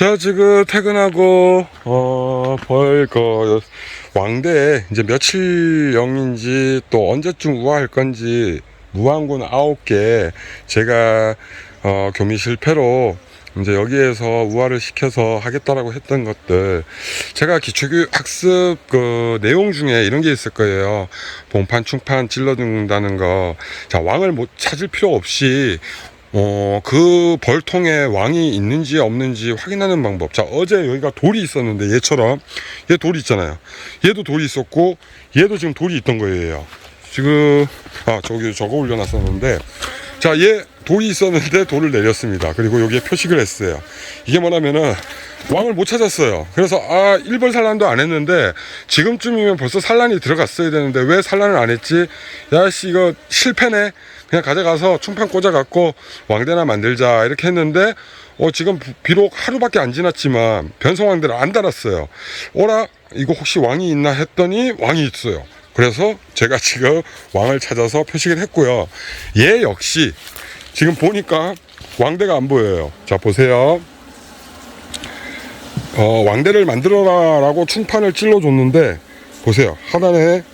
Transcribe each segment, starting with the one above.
자, 지금 퇴근하고, 어, 벌거 왕대 이제 며칠 영인지 또 언제쯤 우아할 건지 무한군 아홉 개 제가, 어, 교미 실패로 이제 여기에서 우화를 시켜서 하겠다라고 했던 것들. 제가 기초교육 학습 그 내용 중에 이런 게 있을 거예요. 봉판 충판 찔러준다는 거자 왕을 못 찾을 필요 없이 어, 그 벌통에 왕이 있는지 없는지 확인하는 방법. 자, 어제 여기가 돌이 있었는데 얘처럼 얘 돌이 있잖아요. 얘도 돌이 있었고 얘도 지금 돌이 있던 거예요. 지금 아, 저기 저거 올려놨었는데 자, 얘 돌이 있었는데 돌을 내렸습니다. 그리고 여기에 표식을 했어요. 이게 뭐냐면은 왕을 못 찾았어요. 그래서 아, 1벌 산란도 안 했는데 지금쯤이면 벌써 산란이 들어갔어야 되는데 왜 산란을 안 했지? 야씨 이거 실패네. 그냥 가져가서 충판 꽂아갖고 왕대나 만들자 이렇게 했는데 어 지금 비- 비록 하루밖에 안 지났지만 변성왕대를 안 달았어요. 오라 이거 혹시 왕이 있나 했더니 왕이 있어요. 그래서 제가 지금 왕을 찾아서 표식을 했고요. 얘 역시 지금 보니까 왕대가 안 보여요. 자 보세요. 어, 왕대를 만들어라 라고 충판을 찔러줬는데 보세요 하단에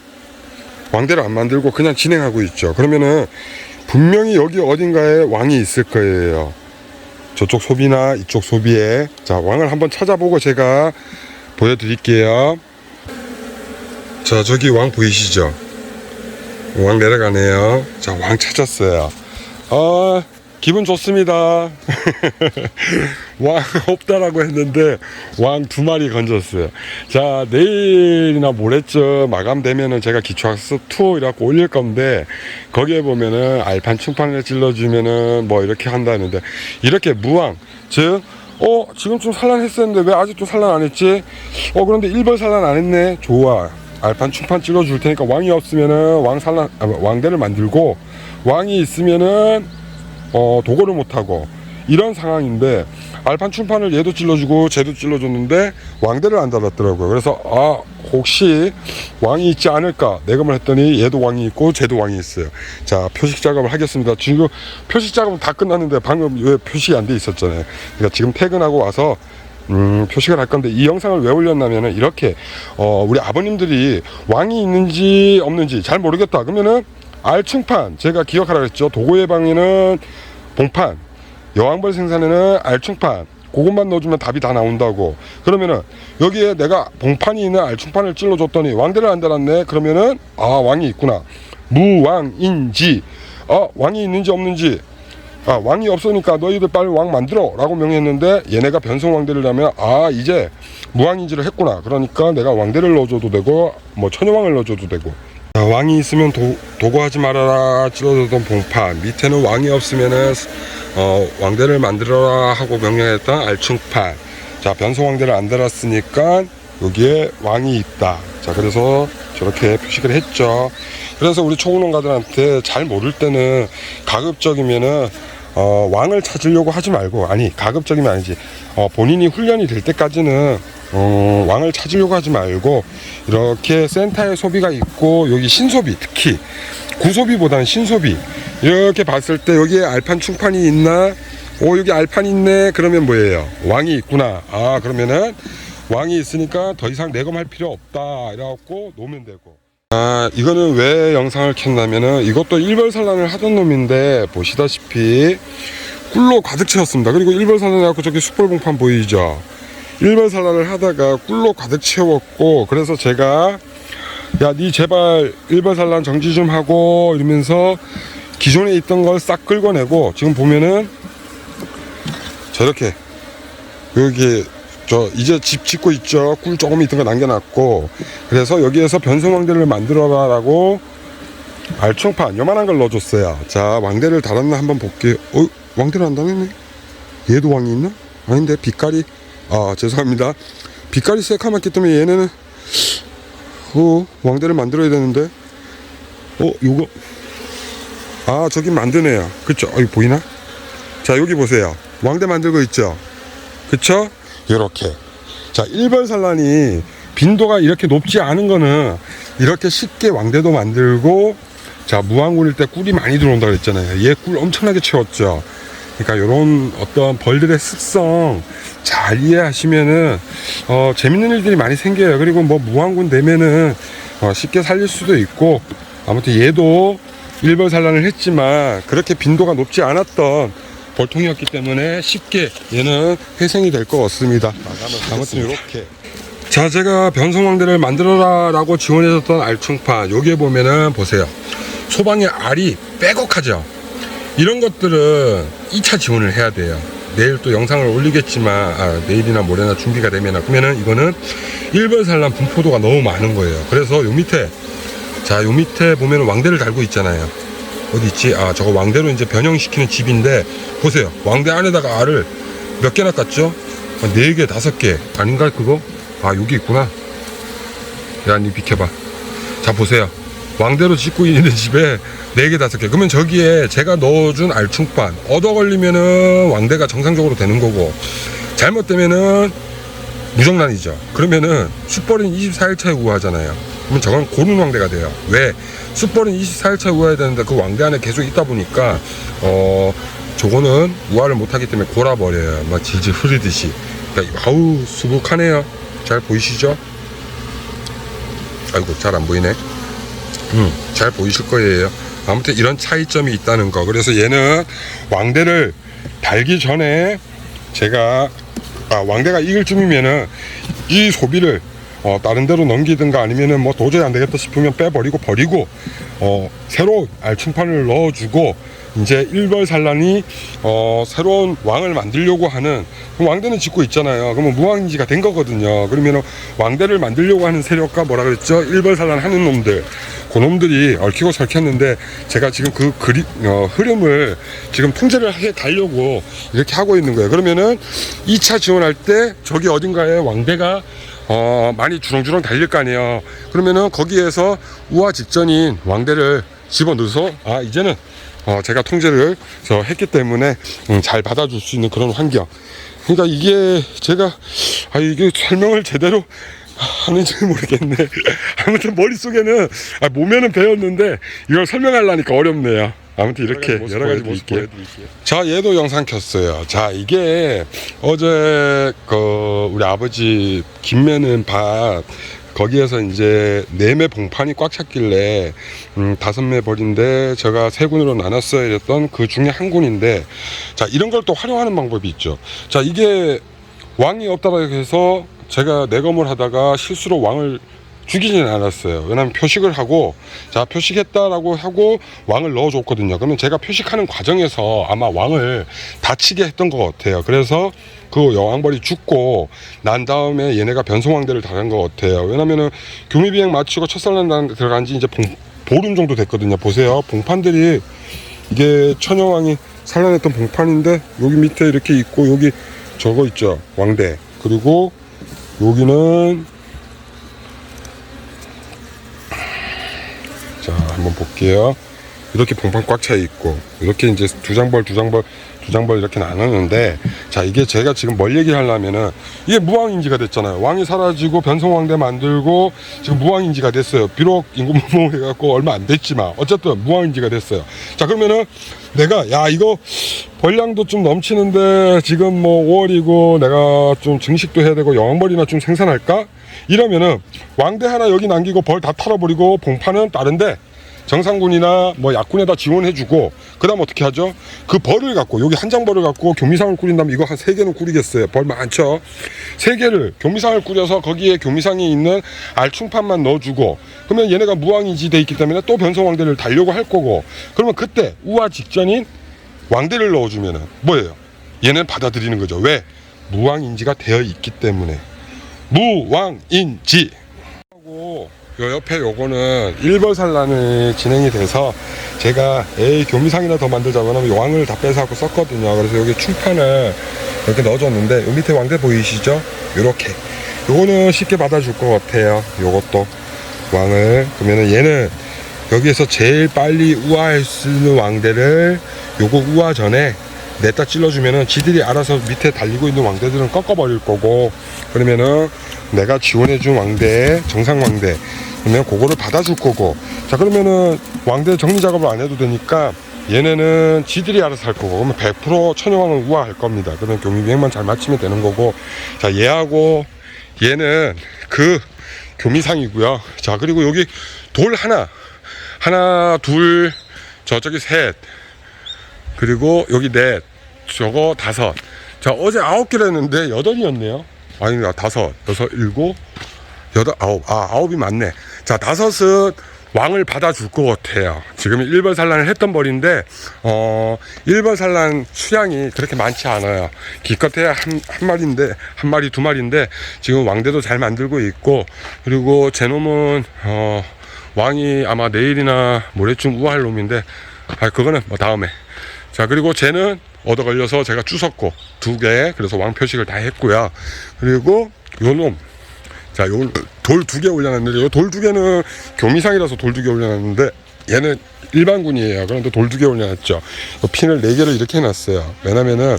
왕대를 안 만들고 그냥 진행하고 있죠. 그러면은 분명히 여기 어딘가에 왕이 있을 거예요. 저쪽 소비나 이쪽 소비에 자 왕을 한번 찾아보고 제가 보여드릴게요. 자 저기 왕 보이시죠? 왕 내려가네요. 자 왕 찾았어요. 아 기분 좋습니다. 왕 없다라고 했는데 왕 두 마리 건졌어요. 자 내일이나 모레쯤 마감되면은 제가 기초학습 투어 이라고 올릴 건데 거기에 보면은 알판 충판을 찔러주면은 뭐 이렇게 한다는데 이렇게 무왕 즉 어, 지금쯤 산란했었는데 왜 아직도 산란 안 했지? 어, 그런데 1번 산란 안 했네. 좋아. 알판 충판 찔러줄 테니까 왕이 없으면은 왕 산란, 아, 왕대를 만들고 왕이 있으면은 어, 도거를 못하고 이런 상황인데 알판 충판을 얘도 찔러주고 쟤도 찔러줬는데 왕대를 안 달았더라고요. 그래서 아 혹시 왕이 있지 않을까 내감을 했더니 얘도 왕이 있고 쟤도 왕이 있어요. 자 표식 작업을 하겠습니다. 지금 표식 작업은 다 끝났는데 방금 왜 표식이 안 돼 있었잖아요. 그러니까 지금 퇴근하고 와서 음, 표식을 할 건데 이 영상을 왜 올렸냐면은 이렇게 어, 우리 아버님들이 왕이 있는지 없는지 잘 모르겠다 그러면은 알충판 제가 기억하라 그랬죠. 도고의 방에는 봉판 여왕벌 생산에는 알충판 그것만 넣어주면 답이 다 나온다고. 그러면은 여기에 내가 봉판이 있는 알충판을 찔러줬더니 왕대를 안 달았네. 그러면은 아 왕이 있구나. 무왕인지. 아 왕이 있는지 없는지. 아 왕이 없으니까 너희들 빨리 왕 만들어. 라고 명했는데 얘네가 변성왕대를 하면 아 이제 무왕인지를 했구나. 그러니까 내가 왕대를 넣어줘도 되고 뭐 천여왕을 넣어줘도 되고 자, 왕이 있으면 도, 도구하지 말아라 찔러줬던 봉판 밑에는 왕이 없으면은 어, 왕대를 만들어라 하고 명령했던 알충판 자 변성왕대를 안 달았으니까 여기에 왕이 있다. 자 그래서 저렇게 표식을 했죠. 그래서 우리 초보농가들한테 잘 모를 때는 가급적이면은 어, 왕을 찾으려고 하지 말고 아니 가급적이면 아니지. 어, 본인이 훈련이 될 때까지는 어, 왕을 찾으려고 하지 말고 이렇게 센터에 소비가 있고 여기 신소비 특히 구소비보다는 신소비 이렇게 봤을 때 여기에 알판 충판이 있나? 오 여기 알판 있네. 그러면 뭐예요? 왕이 있구나. 아 그러면은 왕이 있으니까 더 이상 내검할 필요 없다. 이래갖고 놓으면 되고. 아 이거는 왜 영상을 켰냐면은 이것도 일벌산란을 하던 놈인데 보시다시피 꿀로 가득 채웠습니다. 그리고 일벌산란 해갖고 저기 숯불봉판 보이죠 일벌산란을 하다가 꿀로 가득 채웠고 그래서 제가 야 니 제발 일벌산란 정지 좀 하고 이러면서 기존에 있던 걸 싹 긁어내고 지금 보면은 저렇게 여기 저 이제 집 짓고 있죠. 꿀 조금 있던 거 남겨놨고 그래서 여기에서 변성왕대를 만들어라 라고 알충판 요만한 걸 넣어줬어요. 자 왕대를 달았나 한번 볼게요. 어 왕대를 안 달았네? 얘도 왕이 있나? 아닌데 빛깔이 아 죄송합니다. 빛깔이 새카맣기 때문에 얘네는 어 왕대를 만들어야 되는데. 어 요거. 아 저기 만드네요. 그쵸? 어, 이 보이나? 자 여기 보세요. 왕대 만들고 있죠? 그쵸? 이렇게. 자 일벌산란이 빈도가 이렇게 높지 않은 거는 이렇게 쉽게 왕대도 만들고 자 무왕군일 때 꿀이 많이 들어온다 그랬잖아요. 얘 꿀 엄청나게 채웠죠. 그러니까 이런 어떤 벌들의 습성 잘 이해하시면은 어, 재밌는 일들이 많이 생겨요. 그리고 뭐 무한군 되면은 어, 쉽게 살릴 수도 있고 아무튼 얘도 일벌 산란을 했지만 그렇게 빈도가 높지 않았던 볼통이었기 때문에 쉽게 얘는 회생이 될 것 같습니다. 아무튼 이렇게 자 제가 변성왕대를 만들어라 라고 지원해줬던 알충판 여기에 보면은 보세요 소방의 알이 빼곡하죠 이런 것들은 2차 지원을 해야 돼요 내일 또 영상을 올리겠지만 아, 내일이나 모레나 준비가 되면 그러면은 이거는 일벌산란 분포도가 너무 많은 거예요. 그래서 요 밑에 자 요 밑에 보면 왕대를 달고 있잖아요. 어디 있지? 아 저거 왕대로 이제 변형시키는 집인데 보세요. 왕대 안에다가 알을 몇 개나 깠죠? 한 4개 5개. 아닌가 그거? 아 여기 있구나. 야니 비켜봐. 자 보세요 왕대로 짓고 있는 집에 4개 5개. 그러면 저기에 제가 넣어준 알충판 얻어 걸리면은 왕대가 정상적으로 되는 거고 잘못되면은 무정란이죠. 그러면은 숯벌은 24일차에 우하잖아요. 그러면 저건 고른 왕대가 돼요. 왜? 숯벌은 24일차에 우하야 되는데 그 왕대 안에 계속 있다 보니까 어 저거는 우하를 못하기 때문에 골아버려요. 막 질질 흐르듯이. 그러니까 아우 수북하네요. 잘 보이시죠? 아이고 잘 안 보이네. 음, 잘 보이실 거예요. 아무튼 이런 차이점이 있다는 거. 그래서 얘는 왕대를 달기 전에 제가 아, 왕대가 익을 쯤이면은 이 소비를 어, 다른 데로 넘기든가 아니면은 뭐 도저히 안 되겠다 싶으면 빼버리고 버리고 어, 새로 알충판을 넣어주고 이제 일벌 산란이 어, 새로운 왕을 만들려고 하는 왕대는 짓고 있잖아요. 그러면 무왕인지가 된 거거든요. 그러면 왕대를 만들려고 하는 세력과 뭐라 그랬죠? 일벌 산란 하는 놈들. 그 놈들이 얽히고 설켰는데 제가 지금 그 그리, 어, 흐름을 지금 통제를 해 가려고 이렇게 하고 있는 거예요. 그러면은 2차 지원할 때 저기 어딘가에 왕대가 어, 많이 주렁주렁 달릴 거 아니에요. 그러면은 거기에서 우화 직전인 왕대를 집어넣어서 아 이제는 어, 제가 통제를 저 했기 때문에 음, 잘 받아줄 수 있는 그런 환경. 그러니까 이게 제가 아 이게 설명을 제대로 하는지 모르겠네. 아무튼 머릿속에는 아, 몸에는 배웠는데 이걸 설명하려니까 어렵네요. 아무튼 이렇게 여러 가지 모습 보여드릴게요. 자, 얘도 영상 켰어요. 자, 이게 어제 그 우리 아버지 김매는 밭 거기에서 이제 네매 봉판이 꽉 찼길래 음, 다섯 매 벌인데 제가 세 군으로 나눴어야 됐던 그 중에 한 군인데 자 이런 걸 또 활용하는 방법이 있죠. 자 이게 왕이 없다고 해서 제가 내검을 하다가 실수로 왕을 죽이지는 않았어요. 왜냐하면 표식을 하고 자 표식했다라고 하고 왕을 넣어줬거든요. 그러면 제가 표식하는 과정에서 아마 왕을 다치게 했던 것 같아요. 그래서 그 여왕벌이 죽고 난 다음에 얘네가 변성왕대를 당한 것 같아요. 왜냐면은 교미비행 마치고 첫살난 들어간 지 이제 봉, 보름 정도 됐거든요. 보세요. 봉판들이 이게 천여왕이 산란했던 봉판인데 여기 밑에 이렇게 있고 여기 저거 있죠. 왕대. 그리고 여기는 자 한번 볼게요. 이렇게 봉판 꽉 차 있고 이렇게 이제 두 장벌 두 장벌 두 장벌 이렇게 나눴는데 자 이게 제가 지금 뭘 얘기하려면은 이게 무왕인지가 됐잖아요. 왕이 사라지고 변성왕대 만들고 지금 무왕인지가 됐어요. 비록 임금무모 해갖고 얼마 안 됐지만 어쨌든 무왕인지가 됐어요. 자 그러면은 내가 야 이거 벌량도 좀 넘치는데 지금 뭐 5월이고 내가 좀 증식도 해야 되고 여왕벌이나 좀 생산할까? 이러면은 왕대 하나 여기 남기고 벌 다 털어버리고 봉판은 다른데 정상군이나 뭐 약군에다 지원해주고 그다음 어떻게 하죠? 그 벌을 갖고 여기 한 장 벌을 갖고 교미상을 꾸린다면 이거 한 세 개는 꾸리겠어요. 벌 많죠. 세 개를 교미상을 꾸려서 거기에 교미상이 있는 알충판만 넣어주고 그러면 얘네가 무왕인지 돼 있기 때문에 또 변성왕대를 달려고 할 거고 그러면 그때 우화 직전인 왕대를 넣어주면은 뭐예요? 얘는 받아들이는 거죠. 왜? 무왕인지가 되어 있기 때문에 무왕인지 하고 요 옆에 요거는 일벌산란이 진행이 돼서 제가 에이 교미상이나 더 만들자고 하면 왕을 다 빼서갖고 썼거든요. 그래서 여기 충판을 이렇게 넣어줬는데 요 밑에 왕대 보이시죠? 요렇게. 요거는 쉽게 받아줄 것 같아요. 요것도. 왕을. 그러면은 얘는 여기에서 제일 빨리 우아할 수 있는 왕대를 요거 우아 전에 냈다 찔러주면은 지들이 알아서 밑에 달리고 있는 왕대들은 꺾어버릴 거고 그러면은 내가 지원해준 왕대 정상 왕대 그러면 그거를 받아줄 거고 자 그러면은 왕대 정리 작업을 안 해도 되니까 얘네는 지들이 알아서 할 거고 그러면 100% 천여왕을 우아할 겁니다. 그러면 교미비행만 잘 맞추면 되는 거고 자 얘하고 얘는 그 교미상이고요. 자 그리고 여기 돌 하나 하나 둘 저쪽이 셋 그리고 여기 넷 저거 다섯 자 어제 아홉 개를 했는데 여덟이었네요. 아니 나 다섯 여섯 일곱 여덟 아홉 아 아홉이 맞네. 자 다섯은 왕을 받아줄 것 같아요. 지금 1번 산란을 했던 벌인데 어 1번 산란 수량이 그렇게 많지 않아요. 기껏해야 한, 한 마리인데 한 마리 두 마리인데 지금 왕대도 잘 만들고 있고 그리고 제 놈은 어 왕이 아마 내일이나 모레쯤 우할 놈인데 아 그거는 뭐 다음에 자 그리고 쟤는 얻어 걸려서 제가 주웠고 두 개 그래서 왕 표식을 다 했고요 그리고 요놈 자, 요 돌 두 개 올려놨는데, 요 돌 두 개는 교미상이라서 돌 두 개 올려놨는데, 얘는 일반군이에요. 그런데 돌 두 개 올려놨죠. 요 핀을 네 개를 이렇게 해놨어요. 왜냐면은,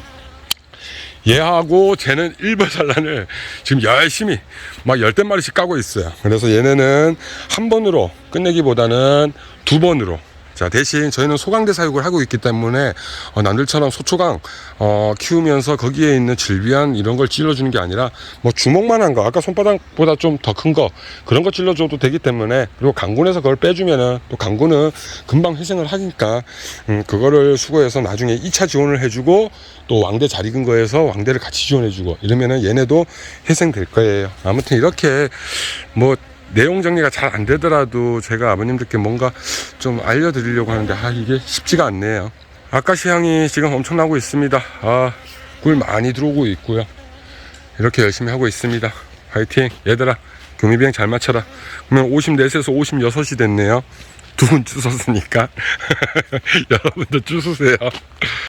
얘하고 쟤는 일벌 산란을 지금 열심히 막 열댓 마리씩 까고 있어요. 그래서 얘네는 한 번으로 끝내기보다는 두 번으로. 자, 대신 저희는 소강대 사육을 하고 있기 때문에 어, 남들처럼 소초강 어, 키우면서 거기에 있는 질비한 이런 걸 찔러주는 게 아니라 뭐 주먹만 한 거, 아까 손바닥보다 좀 더 큰 거 그런 거 찔러줘도 되기 때문에 그리고 강군에서 그걸 빼주면은 또 강군은 금방 회생을 하니까 음, 그거를 수거해서 나중에 2차 지원을 해주고 또 왕대 잘 익은 거에서 왕대를 같이 지원해주고 이러면은 얘네도 회생될 거예요. 아무튼 이렇게 뭐 내용 정리가 잘 안 되더라도 제가 아버님들께 뭔가 좀 알려드리려고 하는데 아 이게 쉽지가 않네요. 아까시 향이 지금 엄청나고 있습니다. 아, 꿀 많이 들어오고 있고요. 이렇게 열심히 하고 있습니다. 화이팅 얘들아 교미비행 잘 맞춰라. 그러면 54세에서 56이 됐네요. 두 분 주웠으니까 여러분도 주수세요.